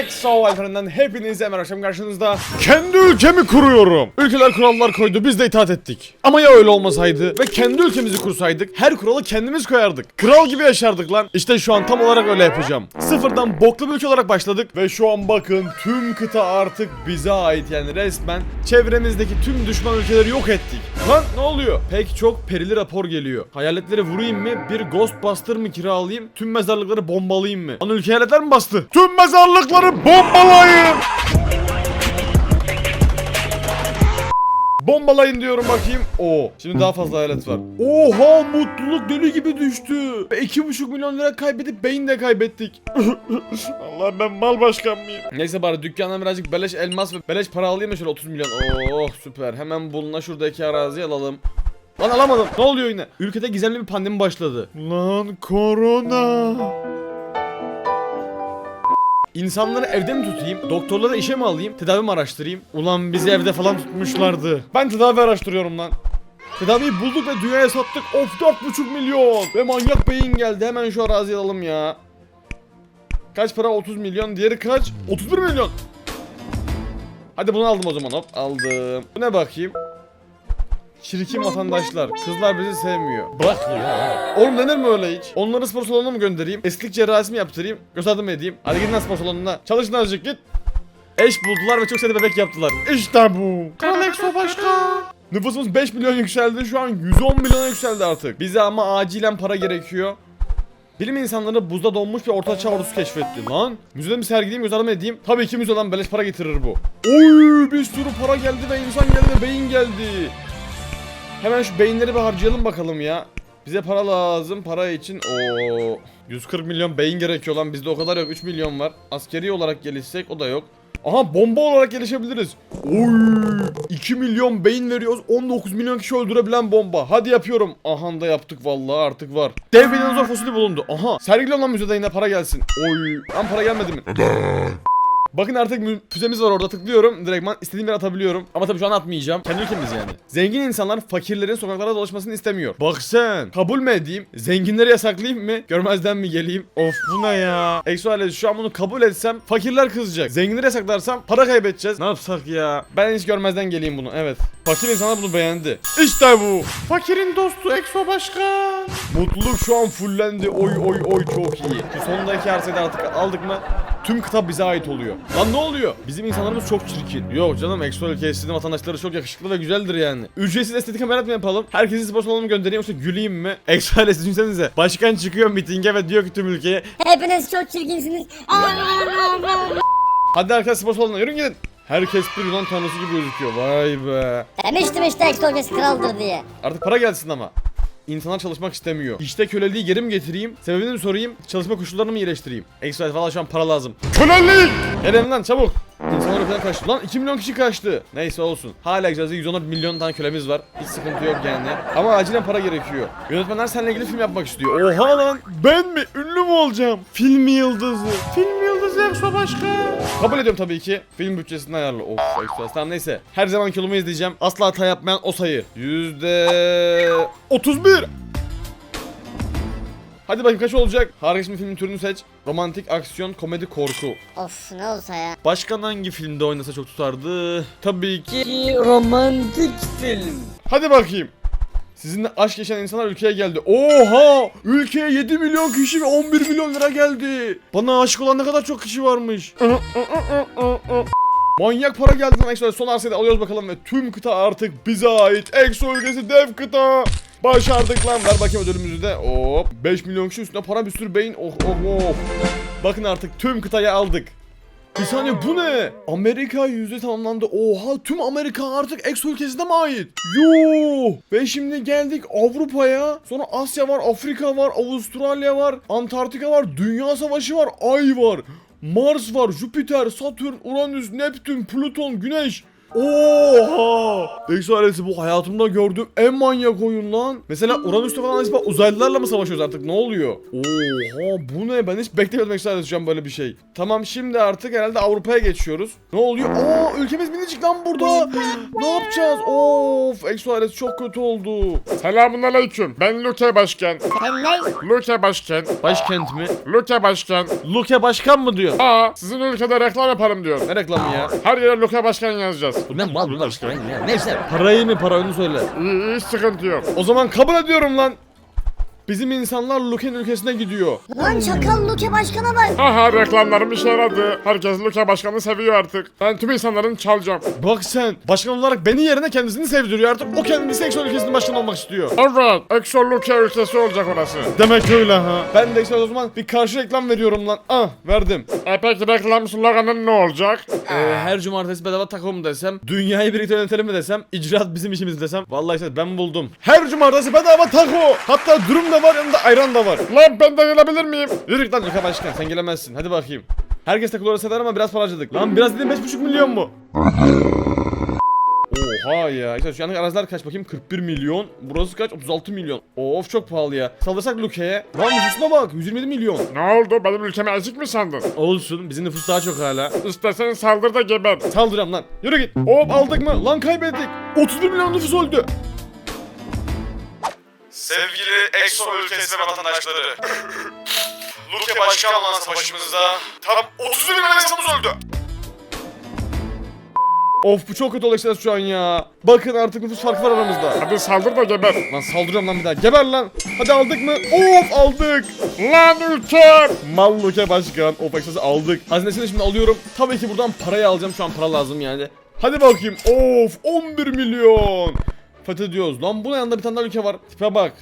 Exo Alperen'den hepinize merhaba akşam karşınızda Kendi ülkemi kuruyorum Ülkeler kurallar koydu biz de itaat ettik Ama ya öyle olmasaydı ve kendi ülkemizi kursaydık Her kuralı kendimiz koyardık Kral gibi yaşardık lan İşte şu an tam olarak öyle yapacağım Sıfırdan boklu bir ülke olarak başladık Ve şu an bakın tüm kıta artık bize ait yani resmen Çevremizdeki tüm düşman ülkeleri yok ettik Lan ne oluyor? Pek çok perili rapor geliyor Hayaletleri vurayım mı? Bir Ghostbuster mı kiralayayım? Tüm mezarlıkları bombalayayım mı? Lan ülke hayaletler mi bastı? Tüm mezarlıkları bombalayın! Bombalayın diyorum bakayım. Oo. Şimdi daha fazla hayalet var. Oha mutluluk deli gibi düştü. Ve 2,5 milyon lira kaybedip beyin de kaybettik. Allah ben mal başkan mıyım? Neyse bari dükkandan birazcık beleş elmas ve beleş para alayım da şöyle 30 milyon. Oh süper. Hemen buluna şuradaki araziyi alalım. Lan alamadım. Ne oluyor yine? Ülkede gizemli bir pandemi başladı. Lan korona. İnsanları evde mi tutayım? Doktorları işe mi alayım? Tedavi mi araştırayım? Ulan bizi evde falan tutmuşlardı. Ben tedavi araştırıyorum lan. Tedaviyi bulduk ve dünyaya sattık. Of 4,5 milyon. Ve manyak beyin geldi. Hemen şu araziyi alalım ya. Kaç para? 30 milyon. Diğeri kaç? 31 milyon. Hadi bunu aldım o zaman. Hop aldım. Bu ne bakayım? Çirkin vatandaşlar. Kızlar bizi sevmiyor. Bırak ya. Oğlum denir mi öyle hiç? Onları spor salonuna mı göndereyim? Estetik cerrahisi mi yaptırayım? Göz adım edeyim? Hadi gidin spor salonuna. Çalışın azıcık git. Eş buldular ve çok sayıda bebek yaptılar. İşte bu. Kral Exo Başkan. Nüfusumuz 5 milyon yükseldi. Şu an 110 milyona yükseldi artık. Bize ama acilen para gerekiyor. Bilim insanları buzda donmuş bir orta çağ ordusu keşfetti lan. Müzede mi sergileyeyim göz arama edeyim? Tabii ki müzeden beleş para getirir bu. Oy bir sürü para geldi ve insan geldi ve beyin geldi. Hemen şu beyinleri bir harcayalım bakalım ya. Bize para lazım. Para için o 140 milyon beyin gerekiyor lan. Bizde o kadar yok. 3 milyon var. Askeri olarak gelişsek o da yok. Aha bomba olarak gelişebiliriz. Oy! 2 milyon beyin veriyoruz. 19 milyon kişi öldürebilen bomba. Hadi yapıyorum. Aha da yaptık vallahi artık var. Dev bir dinozor fosili bulundu. Aha. Sergili olan müzede yine para gelsin. Oy. Lan para gelmedi mi? Bakın artık füzemiz var orada tıklıyorum. Direktman istediğim yere atabiliyorum. Ama tabii şu an atmayacağım. Kendi ülkemiz yani. Zengin insanlar fakirlerin sokaklarda dolaşmasını istemiyor. Bak sen. Kabul mü edeyim? Zenginleri yasaklayayım mı? Görmezden mi geleyim? Of bu ne ya? Exoales şu an bunu kabul etsem fakirler kızacak. Zenginleri yasaklarsam para kaybedeceğiz. Ne yapsak ya? Ben hiç görmezden geleyim bunu. Evet. Fakir insanlar bunu beğendi. İşte bu. Fakirin dostu Exo Başkan. Mutluluk şu an fullendi. Oy oy oy çok iyi. Şu sondaki arsayı artık aldık mı? Tüm kitap bize ait oluyor. Lan ne oluyor? Bizim insanlarımız çok çirkin. Yok canım Exo ülkesinin vatandaşları çok yakışıklı ve güzeldir yani. Ücretsiz estetik ameliyat mı yapalım? Herkesi spor salonuna mı göndereyim yoksa güleyim mi? Exo ailesi düşünsenize. Başkan çıkıyor mitinge ve diyor ki tüm ülkeye Hepiniz çok çirkinsiniz. Hadi arkadaşlar spor salonuna yürüyün gidin. Herkes bir Yunan tanrısı gibi gözüküyor. Vay be. Demiştim işte Extorkes kraldır diye. Artık para gelsin ama. İnsanlar çalışmak istemiyor. İşte köleliği geri mi getireyim? Sebebini mi sorayım? Çalışma koşullarını mı iyileştireyim? Ekstra valla şu an para lazım. Kölelik! Gelin lan çabuk. İnsanlar ülkeden kaçtı. Lan 2 milyon kişi kaçtı. Neyse olsun. Hala güzel 110 milyon tane kölemiz var. Hiç sıkıntı yok yani. Ama acilen para gerekiyor. Yönetmenler seninle ilgili film yapmak istiyor. Oha lan! Ben mi? Ünlü mü olacağım? Film yıldızı. Film Exo Başkan. Kabul ediyorum tabii ki. Film bütçesini ayarla. Of Exo. Tamam neyse. Her zaman yolumu izleyeceğim. Asla hata yapmayan o sayı. Yüzde... 31. Hadi bakayım kaç olacak? Harika şimdi filmin türünü seç. Romantik, aksiyon, komedi, korku. Of ne olsa ya. Başkan hangi filmde oynasa çok tutardı? Tabii ki. romantik film. Hadi bakayım. Sizinle aşk yaşayan insanlar ülkeye geldi. Oha! Ülkeye 7 milyon kişi ve 11 milyon lira geldi. Bana aşık olan ne kadar çok kişi varmış. Manyak para geldi lan Exo. Son arsayı alıyoruz bakalım ve tüm kıta artık bize ait. Exo ülkesi dev kıta. Başardık lan. Ver bakayım ödülümüzü de. Hop. 5 milyon kişi üstüne para bir sürü beyin. Oh oh oh. Bakın artık tüm kıtayı aldık. Bir saniye bu ne? Amerika yüzde tamamlandı. Oha tüm Amerika artık Exo ülkesine mi ait? Yo! Ve şimdi geldik Avrupa'ya. Sonra Asya var, Afrika var, Avustralya var, Antarktika var, Dünya Savaşı var, Ay var. Mars var, Jüpiter, Satürn, Uranüs, Neptün, Plüton, Güneş. Oha! Exo ailesi bu hayatımda gördüğüm en manyak oyun lan. Mesela Uranüs'te falan acaba uzaylılarla mı savaşıyoruz artık ne oluyor? Oha bu ne ben hiç beklemiyordum Exo ailesi şu an böyle bir şey. Tamam şimdi artık herhalde Avrupa'ya geçiyoruz. Ne oluyor? Aa ülkemiz minicik lan burada. ne yapacağız? Of Exo ailesi çok kötü oldu. Selamun aleyküm. Ben Luke Başkan. Sen ne? Luke Başkan. Başkent mi? Luke Başkan. Luke Başkan mı diyor? Aa sizin ülkede reklam yaparım diyor. Ne reklamı ya? Her yere Luke Başkan yazacağız. Bu ne mal bunlar işte. Neyse. Parayı mı para onu söyle. İyi, hiç sıkıntı yok. O zaman kabul ediyorum lan. Bizim insanlar Luke'nin ülkesine gidiyor. Lan çakal Luke başkana bak. Aha reklamlarım işe yaradı. Herkes Luke Başkan'ı seviyor artık. Ben tüm insanların çalacağım. Bak sen başkan olarak beni yerine kendisini sevdiriyor artık. O kendisi Exo ülkesinin başkanı olmak istiyor. Evet. Exo Luke ülkesi olacak orası. Demek öyle ha. Ben de Exo o zaman bir karşı reklam veriyorum lan. Ah verdim. E peki reklam sloganın ne olacak? Ee, her cumartesi bedava taco mu desem, dünyayı birlikte yönetelim mi desem, icraat bizim işimiz desem. Vallahi işte ben buldum. Her cumartesi bedava taco. Hatta dürüm var yanında ayran da var. Lan ben de gelebilir miyim? Yürü lan Luka başkan sen gelemezsin. Hadi bakayım. Herkes takoları sever ama biraz para harcadık. Lan biraz dedim 5,5 milyon mu? Oha ya. İşte şu anlık araziler kaç bakayım? 41 milyon. Burası kaç? 36 milyon. Of çok pahalı ya. Saldırsak Luke'ye. Lan nüfusuna bak. 127 milyon. Ne oldu? Benim ülkemi ezik mi sandın? Olsun. Bizim nüfus daha çok hala. İstersen saldır da geber. Saldıracağım lan. Yürü git. Hop aldık mı? Lan kaybettik. 31 milyon nüfus öldü. Sevgili Exo ülkesi vatandaşları. Luke başkan olan savaşımızda tam 31 milyon insanımız öldü. Of bu çok kötü olacak şeyler şu an ya. Bakın artık nüfus farkı var aramızda. Hadi saldır da geber. Lan saldırıyorum lan bir daha. Geber lan. Hadi aldık mı? Of aldık. Lan ülkem! Mal Luke başkan. Of eksesi aldık. Hazinesini şimdi alıyorum. Tabii ki buradan parayı alacağım. Şu an para lazım yani. Hadi bakayım. Of 11 milyon. Fethediyoruz. Lan bunun yanında bir tane daha ülke var. Tipe bak.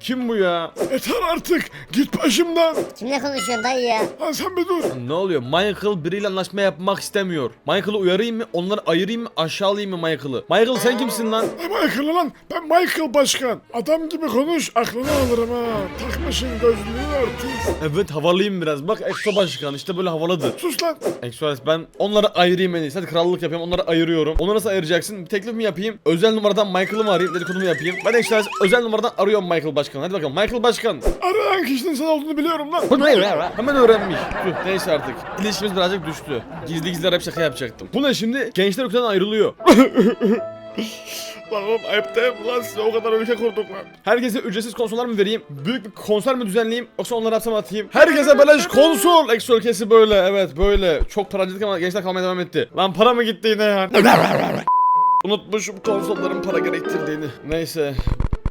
Kim bu ya? Yeter artık. Git başımdan. Kimle konuşuyorsun dayı ya? Lan sen bir dur. Ne oluyor? Michael biriyle anlaşma yapmak istemiyor. Michael'ı uyarayım mı? Onları ayırayım mı? Aşağılayayım mı Michael'ı? Michael sen kimsin lan? Ne Michael lan? Ben Michael Başkan. Adam gibi konuş. Aklını alırım ha. Takmışın gözlüğü artist. Evet havalıyım biraz. Bak Exo başkan işte böyle havalıdır. Sus lan. Express ben onları ayırayım en iyisi. Hadi krallık yapayım onları ayırıyorum. Onları nasıl ayıracaksın? Bir teklif mi yapayım? Özel numaradan Michael'ı mı arayayım? Dedikodu mu yapayım? Ben Express özel numaradan arıyorum Michael Başkan. Hadi bakalım Michael Başkan. Arayan kişinin sen olduğunu biliyorum lan. Hemen öğrenmiş. Tüh, neyse artık. İlişkimiz birazcık düştü. Gizli gizli arayıp şaka yapacaktım. Bu ne şimdi? Gençler ülkeden ayrılıyor. Lan oğlum ayıp değil mi lan size o kadar ülke kurduk lan. Herkese ücretsiz konsollar mı vereyim? Büyük bir konser mi düzenleyeyim? Yoksa onları hapse mi atayım? Herkese beleş konsol! Exo ülkesi böyle evet böyle. Çok para harcadık ama gençler kalmaya devam etti. Lan para mı gitti yine ya? Unutmuşum konsolların para gerektirdiğini. Neyse.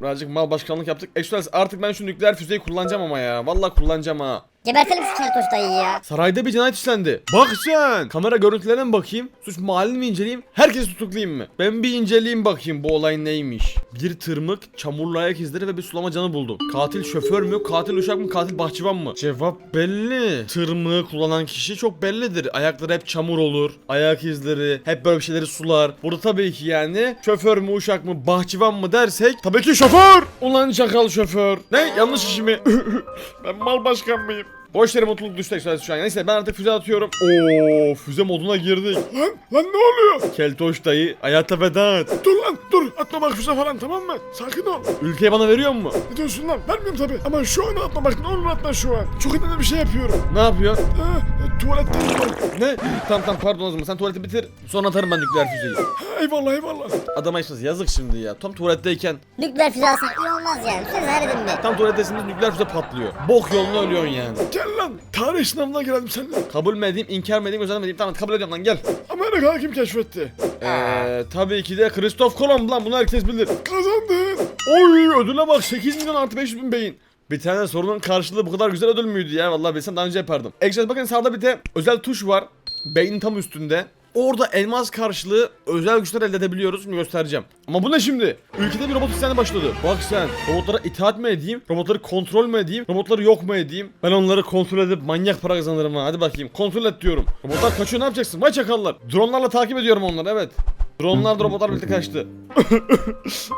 Birazcık mal başkanlık yaptık. Express artık ben şu nükleer füzeyi kullanacağım ama ya. Vallahi kullanacağım ha. Gebertelim şu keltoş dayıyı ya. Sarayda bir cinayet işlendi. Bak sen. Kamera görüntülerine mi bakayım? Suç mahallini mi inceleyeyim? Herkesi tutuklayayım mı? Ben bir inceleyeyim bakayım bu olay neymiş. Bir tırmık, çamurlu ayak izleri ve bir sulama canı buldum. Katil şoför mü? Katil uşak mı? Katil bahçıvan mı? Cevap belli. Tırmığı kullanan kişi çok bellidir. Ayakları hep çamur olur. Ayak izleri, hep böyle şeyleri sular. Burada tabii ki yani şoför mü, uşak mı, bahçıvan mı dersek tabii ki şoför. Ulan çakal şoför. Ne? Yanlış işi mi? Ben mal başkan mıyım? Boş yere mutluluk düştü Express şu an. Neyse ben artık füze atıyorum. Oo füze moduna girdik. Lan lan ne oluyor? Keltoş dayı hayata veda et. Dur lan dur atlamak füze falan tamam mı? Sakin ol. Ülkeyi bana veriyor mu? Ne diyorsun lan? Vermiyorum tabi. Ama şu an atlamak ne olur atla şu an. Çok önemli bir şey yapıyorum. Ne yapıyorsun? Ha, tuvaletteyim ben. Ne? Tamam tamam pardon o zaman sen tuvaleti bitir. Sonra atarım ben nükleer füzeyi. Eyvallah eyvallah. Adama Express yazık şimdi ya. Tam tuvaletteyken Nükleer füze alsan iyi olmaz yani. Söz verelim mi? tam tuvalettesiniz nükleer füze patlıyor. Bok yoluna ölüyorsun yani. Gel lan. Tarih sınavına girelim seninle. Kabul mü edeyim, inkar mı edeyim, özel mi edeyim? Tamam kabul ediyorum lan gel. Amerika kim keşfetti? Eee tabii ki de Christoph Kolomb lan bunu herkes bilir. Kazandın. Oy ödüle bak 8 milyon artı 500 bin beyin. Bir tane sorunun karşılığı bu kadar güzel ödül müydü ya? Vallahi bilsem daha önce yapardım. Express bakın sağda bir de özel tuş var. Beynin tam üstünde. Orada elmas karşılığı özel güçler elde edebiliyoruz. Şimdi göstereceğim. Ama bu ne şimdi? Ülkede bir robot isyanı başladı. Bak sen robotlara itaat mı edeyim? Robotları kontrol mü edeyim? Robotları yok mu edeyim? Ben onları kontrol edip manyak para kazanırım ha. Hadi bakayım. Kontrol et diyorum. Robotlar kaçıyor ne yapacaksın? Vay çakallar. Dronlarla takip ediyorum onları evet. Dronlar da robotlar birlikte kaçtı.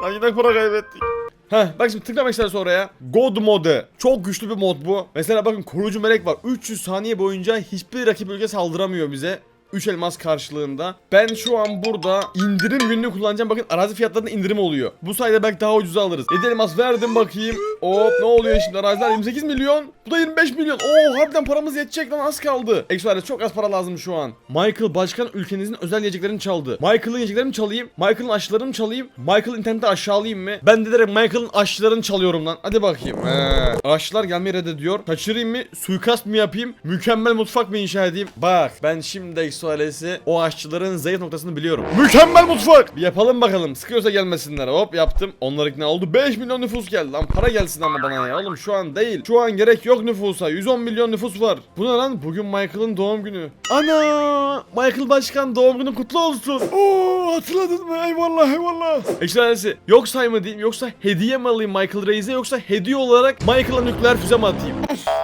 Lan yine para kaybettik. Heh bak şimdi tıklamak istersen oraya. God mode. Çok güçlü bir mod bu. Mesela bakın koruyucu melek var. 300 saniye boyunca hiçbir rakip ülke saldıramıyor bize. 3 elmas karşılığında. Ben şu an burada indirim gününü kullanacağım. Bakın arazi fiyatlarında indirim oluyor. Bu sayede belki daha ucuza alırız. 7 elmas verdim bakayım. Hop ne oluyor şimdi araziler 28 milyon. Bu da 25 milyon. Oo harbiden paramız yetecek lan az kaldı. Exoales çok az para lazım şu an. Michael başkan ülkenizin özel yiyeceklerini çaldı. Michael'ın yiyeceklerini çalayım? Michael'ın aşılarını mı çalayım? Michael internette aşağılayayım mı? Ben de direkt Michael'ın aşılarını çalıyorum lan. Hadi bakayım. Ee, aşılar gelmeyi reddediyor. Kaçırayım mı? Suikast mı yapayım? Mükemmel mutfak mı inşa edeyim? Bak ben şimdi Exoales'i o aşçıların zayıf noktasını biliyorum. Mükemmel mutfak! Bir yapalım bakalım. Sıkıyorsa gelmesinler. Hop yaptım. Onlar ikna oldu. 5 milyon nüfus geldi lan. Para gelsin ama bana ya. Oğlum şu an değil. Şu an gerek yok nüfusa. 110 milyon nüfus var. Bu ne lan? Bugün Michael'ın doğum günü. Ana! Michael Başkan doğum günü kutlu olsun. Oo hatırladın mı? Eyvallah eyvallah. Ekstralesi yok say mı diyeyim yoksa hediye mi alayım Michael Reis'e yoksa hediye olarak Michael'a nükleer füze mi atayım?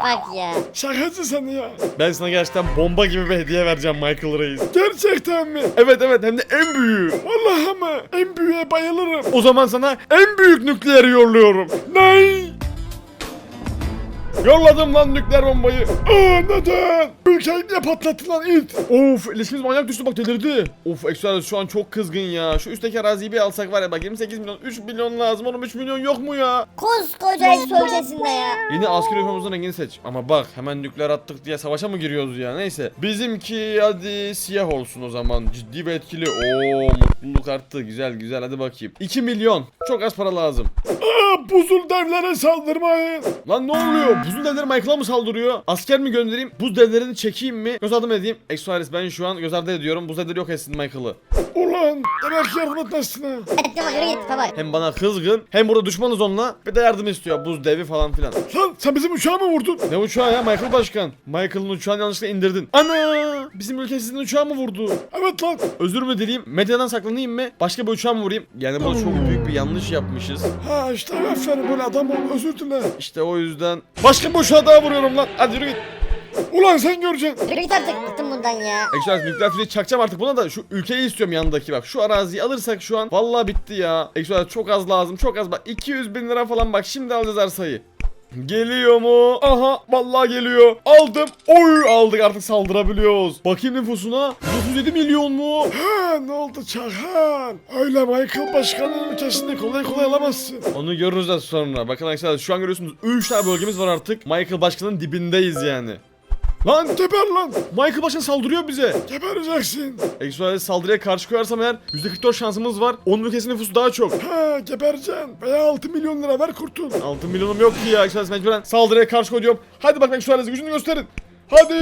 Bak ya. Şakacı sen ya. Ben sana gerçekten bomba gibi bir hediye vereceğim Michael Reis. Gerçekten mi? Evet evet hem de en büyüğü. Vallahi ama en büyüğe bayılırım. O zaman sana en büyük nükleeri yolluyorum. Ney? Yolladım lan nükleer bombayı. Aa neden? Ülkeyi niye patlattın lan it? Of ilişkimiz manyak düştü bak delirdi. Of Exodus şu an çok kızgın ya. Şu üstteki araziyi bir alsak var ya bak 28 milyon 3 milyon lazım oğlum 3 milyon yok mu ya? Koskoca Exo ülkesinde ya. Yeni asker üniformamızın rengini seç. Ama bak hemen nükleer attık diye savaşa mı giriyoruz ya? Neyse. Bizimki hadi siyah olsun o zaman. Ciddi ve etkili. Oo mutluluk arttı. Güzel güzel hadi bakayım. 2 milyon. Çok az para lazım. Buzul devlere saldırmayın. Lan ne oluyor? Buzul devleri Michael'a mı saldırıyor? Asker mi göndereyim? Buz devlerini çekeyim mi? Göz ardı mı edeyim? Exoaris ben şu an göz ardı ediyorum. Buz devleri yok etsin Michael'ı. Ulan demek yardım etmezsin ha. Yürü git baba. Hem bana kızgın hem burada düşmanız onunla. Bir de yardım istiyor. Buz devi falan filan. Lan sen bizim uçağı mı vurdun? Ne uçağı ya Michael Başkan? Michael'ın uçağını yanlışlıkla indirdin. Ana! Bizim ülke sizin uçağı mı vurdu? Evet lan. Özür mü dileyim? Medyadan saklanayım mı? Başka bir uçağa mı vurayım? Yani burada çok büyük bir yanlış yapmışız. Ha işte aferin böyle adam ol özür dile. İşte o yüzden... Başka uçağa daha vuruyorum lan. Hadi yürü git. Ulan sen göreceksin. Yürü git artık bıktım bundan ya. Exodus nükleer füzeyi çakacağım artık buna da şu ülkeyi istiyorum yanındaki bak. Şu araziyi alırsak şu an vallahi bitti ya. Exodus çok az lazım çok az bak 200 bin lira falan bak şimdi alacağız arsayı. Geliyor mu? Aha vallahi geliyor. Aldım. Oy aldık artık saldırabiliyoruz. Bakayım nüfusuna. 37 milyon mu? Ha ne oldu Çakan? Öyle Michael Başkan'ın ülkesinde kolay kolay alamazsın. Onu görürüz de sonra. Bakın arkadaşlar şu an görüyorsunuz 3 tane bölgemiz var artık. Michael Başkan'ın dibindeyiz yani. Lan Geber lan. Michael Başkan saldırıyor bize. Gebereceksin. Exoales saldırıya karşı koyarsam eğer %44 şansımız var. Onun ülkesinin nüfusu daha çok. Ha gebereceksin. Veya 6 milyon lira ver kurtul. 6 milyonum yok ki ya. Exoales mecburen saldırıya karşı koyuyorum. Hadi bak Exoales'e gücünü gösterin. Hadi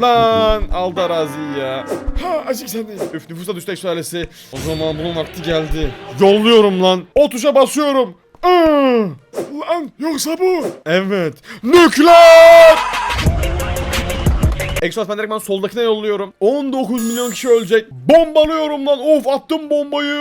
lan aldı araziyi ya. Ha azıcık sen de. Üf nüfusa düştü Exoales'i. O zaman bunun vakti geldi. Yolluyorum lan. O tuşa basıyorum. Iı. Lan yoksa bu. Evet. Nükleer! Exos ben direkt ben soldakine yolluyorum. 19 milyon kişi ölecek. Bombalıyorum lan. Of attım bombayı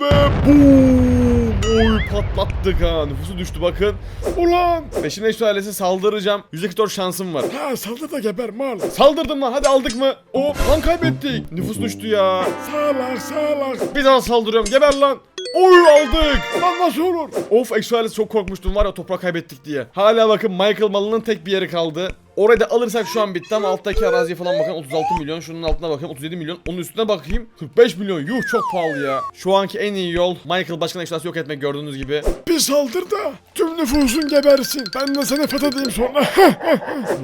ve boom. Oy patlattık ha. Nüfusu düştü bakın. Ulan. Ve şimdi Exos ailesi saldıracağım. %44 şansım var. Ha saldır da geber mal. Saldırdım lan. Hadi aldık mı? Hop lan kaybettik. Nüfus düştü ya. Sağlak sağlak. Bir daha saldırıyorum. Geber lan. Oy aldık. Lan nasıl olur? Of Exoalis çok korkmuştum var ya toprak kaybettik diye. Hala bakın Michael malının tek bir yeri kaldı. Orayı da alırsak şu an bitti ama alttaki araziye falan bakın 36 milyon. Şunun altına bakın 37 milyon. Onun üstüne bakayım 45 milyon. Yuh çok pahalı ya. Şu anki en iyi yol Michael Başkan Exoales'i yok etmek gördüğünüz gibi. Bir saldır da tüm nüfusun gebersin. Ben de seni fethedeyim sonra.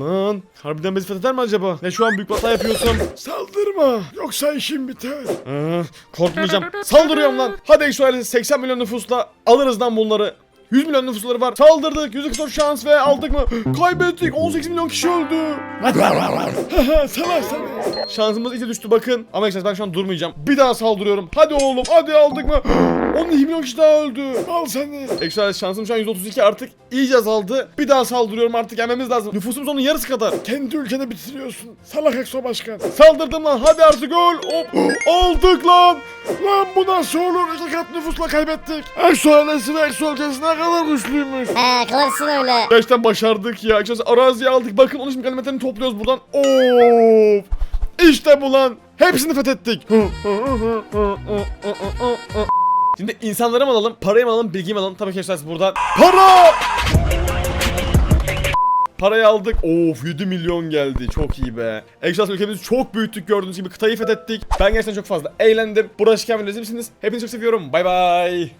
Lan harbiden bizi fetheder mi acaba? Ne şu an büyük bir hata yapıyorsam? Saldırma. Yoksa işin biter. Korkmayacağım. Saldırıyorum lan. Hadi Exoales'i 80 milyon nüfusla alırız lan bunları. 100 milyon nüfusları var. Saldırdık. %44 şans ve aldık mı? Kaybettik. 18 milyon kişi öldü. Salak seni. Şansımız iyice düştü bakın. Ama Express ben şu an durmayacağım. Bir daha saldırıyorum. Hadi oğlum hadi aldık mı? 12 milyon kişi daha öldü. Al seni. Express şansım şu an 132 artık iyice azaldı. Bir daha saldırıyorum artık yenmemiz lazım. Nüfusumuz onun yarısı kadar. Kendi ülkeni bitiriyorsun. Salak Ekso Başkan. Saldırdım lan hadi artık öl. Hop. Aldık lan. Lan bu nasıl olur? İki kat nüfusla kaybettik. Ekso ailesi ve ülkesi ne kadar güçlüymüş. He kalırsın öyle. Gerçekten başardık ya. Express araziyi aldık. Bakın onun için kelimetlerini topluyoruz buradan. Of. İşte bu lan. Hepsini fethettik. Şimdi insanları mı alalım, parayı mı alalım, bilgiyi mi alalım? Tabii ki Express buradan. Para! Parayı aldık. Of 7 milyon geldi. Çok iyi be. Exodus ülkemizi çok büyüttük gördüğünüz gibi. Kıtayı fethettik. Ben gerçekten çok fazla eğlendim. Burası Kamil misiniz? Hepinizi çok seviyorum. Bay bay.